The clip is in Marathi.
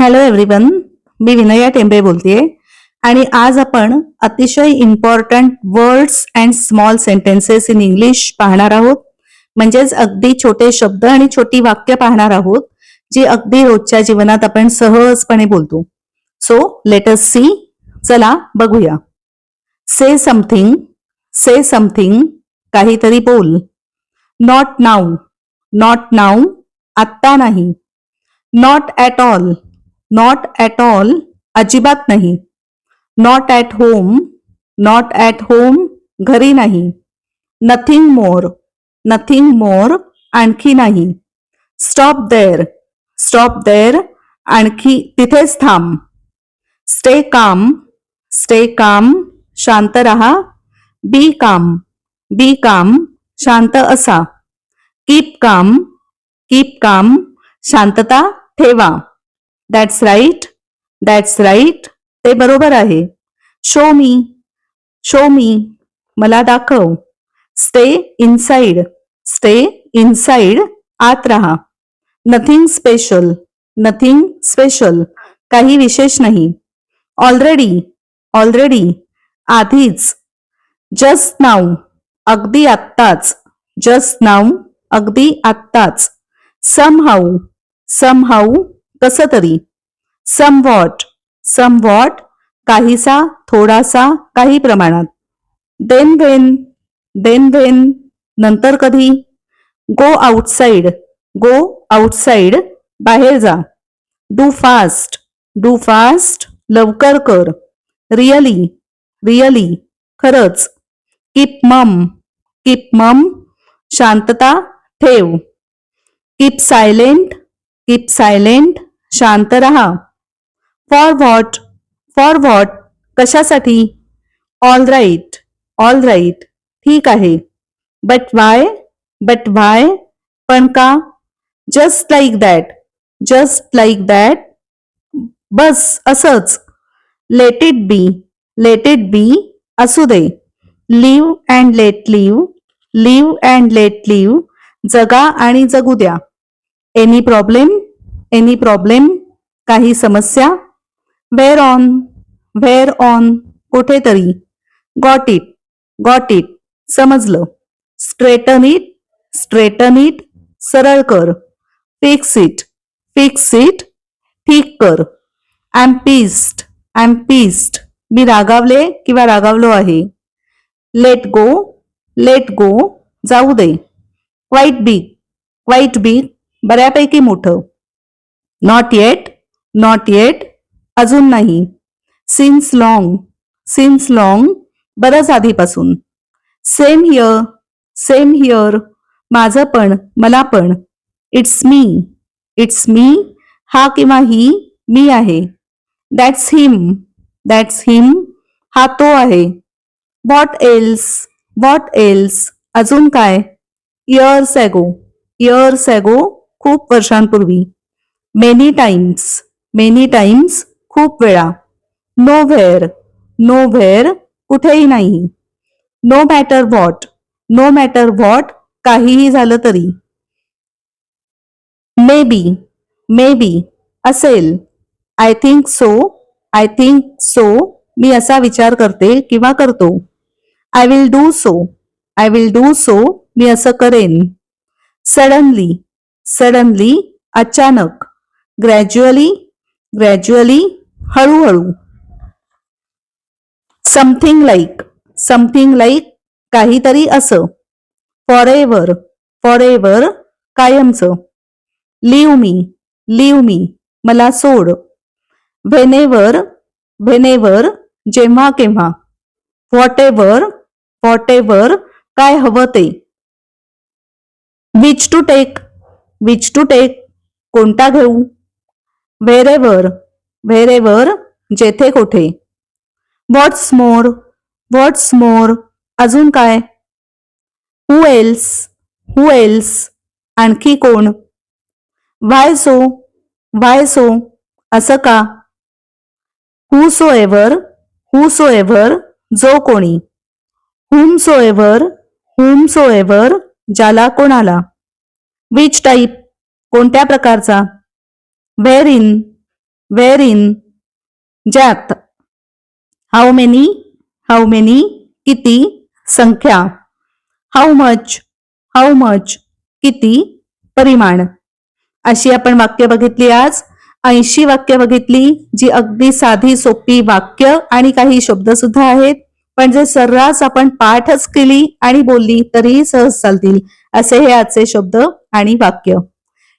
हॅलो एव्हरीवन मी विनया टेंबे बोलतेय. आणि आज आपण अतिशय important words and small sentences in English पाहणार आहोत. म्हणजेच अगदी छोटे शब्द आणि छोटी वाक्य पाहणार आहोत जी अगदी रोजच्या जीवनात आपण सहजपणे बोलतो. सो लेटस सी चला बघूया. से समथिंग से समथिंग काहीतरी बोल. नॉट नाऊ नॉट नाऊ आत्ता नाही. Not at all not at all अजिबात नाही। Not at home not at home घरी नाही। नथिंग मोर नथिंग मोर आणखी नाही। स्टॉप देर स्टॉप देर आणखी तिथेच थांब। स्टे काम स्टे काम शांत रहा। बी काम बी काम शांत असा। कीप काम कीप काम शांतता ठेवा। दॅट्स राईट दॅट्स राईट ते बरोबर आहे. शो मी शो मी मला दाखव. स्टे इनसाइड स्टे इनसाइड आत राहा. नथिंग स्पेशल नथिंग स्पेशल काही विशेष नाही. ऑलरेडी ऑलरेडी आधीच. जस्ट नाव अगदी आत्ताच. जस्ट नाव अगदी आत्ताच. सम हाऊ सम हाऊ कस तरी सम वॉट सम वॉट काहीसा थोडासा काही प्रमाणात. देन वेन देन वेन नंतर कधी? गो आउटसाइड गो आउटसाइड बाहेर जा. डू फास्ट डू फास्ट लवकर कर. रिअली रिअली खरंच. किप मम किप मम शांतता ठेव. किप सायलेंट किप सायलेंट शांत रहा. फॉर व्हॉट फॉर व्हॉट कशासाठी? ऑल राईट ऑल राईट ठीक आहे. बट वाय बट वाय पण का? Just like that just like that बस असंच. Let it be let it be असू दे. Live and let live live and let live जगा आणि जगू द्या. एनी प्रॉब्लेम एनी प्रॉब्लेम काही समस्या? वेअर ऑन वेअर ऑन कुठेतरी. गॉट इट गॉट इट समजलं. स्ट्रेटन इट स्ट्रेटन इट सरळ कर. फिक्स इट फिक्स इट ठीक कर. I am pissed I am मी रागावले किंवा रागावलो आहे. लेट गो लेट गो जाऊ दे. क्वाईट बिग क्वाईट बिग बऱ्यापैकी मोठं. नॉट येट नॉट येट अजून नाही. सिन्स लॉंग सिन्स लॉंग बरंच आधीपासून. सेम हिअर सेम हिअर माझं पण, मला पण. इट्स मी इट्स मी हा किंवा ही, मी आहे. दॅट्स हिम दॅट्स हिम हा तो आहे. व्हॉट एल्स व्हॉट एल्स अजून काय? इयर्स ॲगो इयर्स ॲगो खूप वर्षांपूर्वी. मेनी टाइम्स मेनी टाइम्स खूप वेळा. नो व्हेअर नो व्हेअर कुठेही नाही. No matter what no matter what काहीही झालं तरी. मे बी मे बी असेल. I think so I think so मी असा विचार करते किंवा करतो. I will do so I will do so मी असं करेन. सडनली सडनली अचानक. ग्रॅज्युअली ग्रॅज्युअली हळूहळू. समथिंग लाईक समथिंग लाईक काहीतरी असं. फॉर एव्हर फॉर एव्हर कायमचं. लिव मी लिव मी मला सोड. व्हेनेवर व्हेनेवर जेव्हा केव्हा. व्हॉट एव्हर व्हॉट एव्हर काय हवं ते. Which to take which to take कोणता घेऊ? व्हेरेवर व्हेरेवर जेथे कोठे. व्हॉट्स मोर व्हॉट्स मोर अजून काय? हु एल्स हु एल्स आणखी कोण? वाय सो वाय सो असं का? Whosoever whosoever जो कोणी. Whomsoever whomsoever ज्याला कोणाला. विच टाईप कोणत्या प्रकारचा? व्हेर इन वेअर इन ज्यात. हाऊ मेनी हाऊ मेनी किती? संख्या. हाऊ मच हाऊ मच किती? परिमाण. अशी आपण वाक्य बघितली आज. ऐंशी वाक्य बघितली जी अगदी साधी सोपी वाक्य आणि काही शब्द सुद्धा आहेत. पण जे सर्रास आपण पाठच केली आणि बोलली तरीही सहज चालतील. असे हे आजचे शब्द आणि वाक्य.